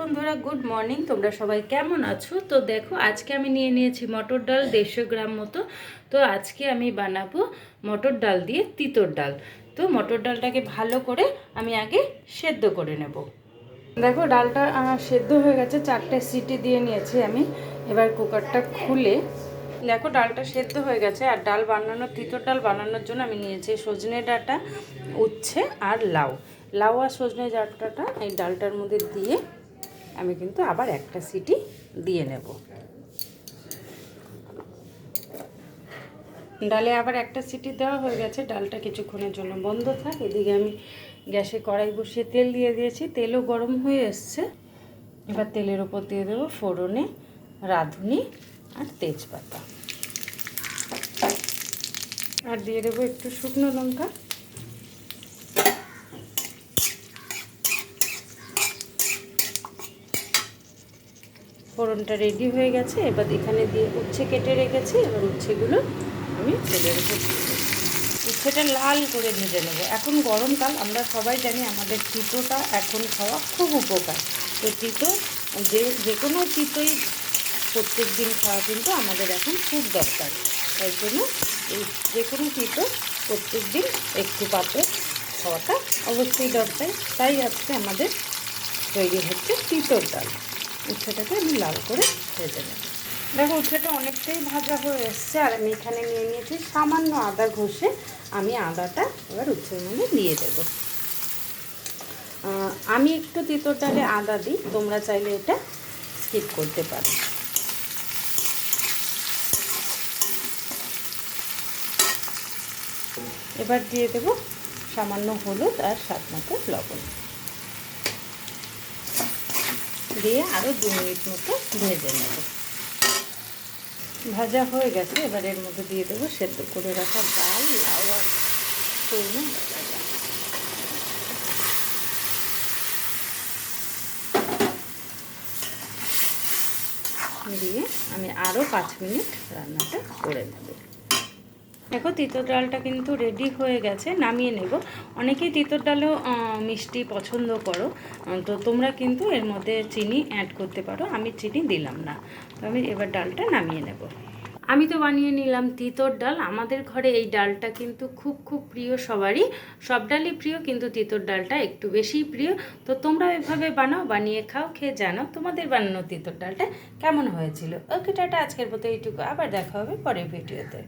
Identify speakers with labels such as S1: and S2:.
S1: বন্ধুরা good morning তোমরা সবাই কেমন আছো? তো দেখো, আজকে আমি নিয়ে নিয়েছি মটর ডাল দেড়শো গ্রাম মতো। তো আজকে আমি বানাবো মটর ডাল দিয়ে তিতর ডাল। তো মটর ডালটাকে ভালো করে আমি আগে সেদ্ধ করে নেব। দেখো, ডালটা সেদ্ধ হয়ে গেছে। চারটে সিটি দিয়ে নিয়েছি আমি। এবার কুকারটা খুলে দেখো, ডালটা সেদ্ধ হয়ে গেছে। আর ডাল বানানোর, তিতর ডাল বানানোর জন্য আমি নিয়েছি সজনে ডাঁটা, উচ্ছে আর লাউ। লাউ আর সজনে ডাঁটাটা এই ডালটার মধ্যে দিয়ে আমি কিন্তু আবার একটা সিটি দিয়ে নেব। ডালে আবার একটা সিটি দেওয়া হয়ে গেছে, ডালটা কিছুক্ষণের জন্য বন্ধ থাক। এদিকে আমি গ্যাসে কড়াই বসিয়ে তেল দিয়ে দিয়েছি, তেলও গরম হয়ে এসছে। এবার তেলের ওপর দিয়ে দেবো ফোড়নে রাঁধুনি আর তেজপাতা। আর দিয়ে দেবো একটু শুকনো লঙ্কা। ফোড়নটা রেডি হয়ে গেছে। এবার এখানে দিয়ে উচ্ছে কেটে রেখেছি এবার উচ্ছেগুলো আমি তেলের দিয়ে উচ্ছেটা লাল করে ভেজে নেব। এখন গরমকাল আমরা সবাই জানি আমাদের তিতোটা এখন খাওয়া খুব উপকার। তো তিতো, যে যে কোনো তিতোই প্রত্যেক দিন খাওয়া কিন্তু আমাদের এখন খুব দরকার। তাই জন্য এই যে কোনো তিতো প্রত্যেক দিন একটু পাত্রে খাওয়াটা অবশ্যই দরকার। তাই আজকে আমাদের তৈরি হচ্ছে তিতোর ডাল। উচ্ছেটাকে আমি লাল করে ভেজে নেব। দেখো উচ্ছেটা অনেকটাই ভাজা হয়ে এসছে, আর আমি এখানে নিয়ে নিয়েছি সামান্য আদা ঘষে। আমি আদাটা এবার উচ্ছের মধ্যে দিয়ে দেবো। আমি একটু তিতর ডালে আদা দিই, তোমরা চাইলে এটা স্কিপ করতে পারো। এবার দিয়ে দেবো সামান্য হলুদ আর স্বাদ মতো লবণ। দিয়ে আরও দু মিনিট মতো ভেজে নেব। ভাজা হয়ে গেছে, এবার এর মধ্যে দিয়ে দেবো সেদ্ধ করে রাখা ডাল, লাউ আর দিয়ে আমি আরও পাঁচ মিনিট রান্নাটা করে নেব। দেখো তিতর ডালটা কিন্তু রেডি হয়ে গেছে, নামিয়ে নেব। অনেকেই তিতর ডালেও মিষ্টি পছন্দ করো তো তোমরা কিন্তু এর মধ্যে চিনি অ্যাড করতে পারো, আমি চিনি দিলাম না। তো আমি এবার ডালটা নামিয়ে নেব। আমি তো বানিয়ে নিলাম তিতর ডাল, আমাদের ঘরে এই ডালটা কিন্তু খুব খুব প্রিয় সবারই। সব ডালই প্রিয়, কিন্তু তিতর ডালটা একটু বেশি প্রিয়। তো তোমরা এভাবে বানাও, বানিয়ে খাও, খেয়ে জানাও তোমাদের বানানো তিতর ডালটা কেমন হয়েছিল। ওকে, টাটা, আজকের মতো এইটুকু। আবার দেখা হবে পরের ভিডিওতে।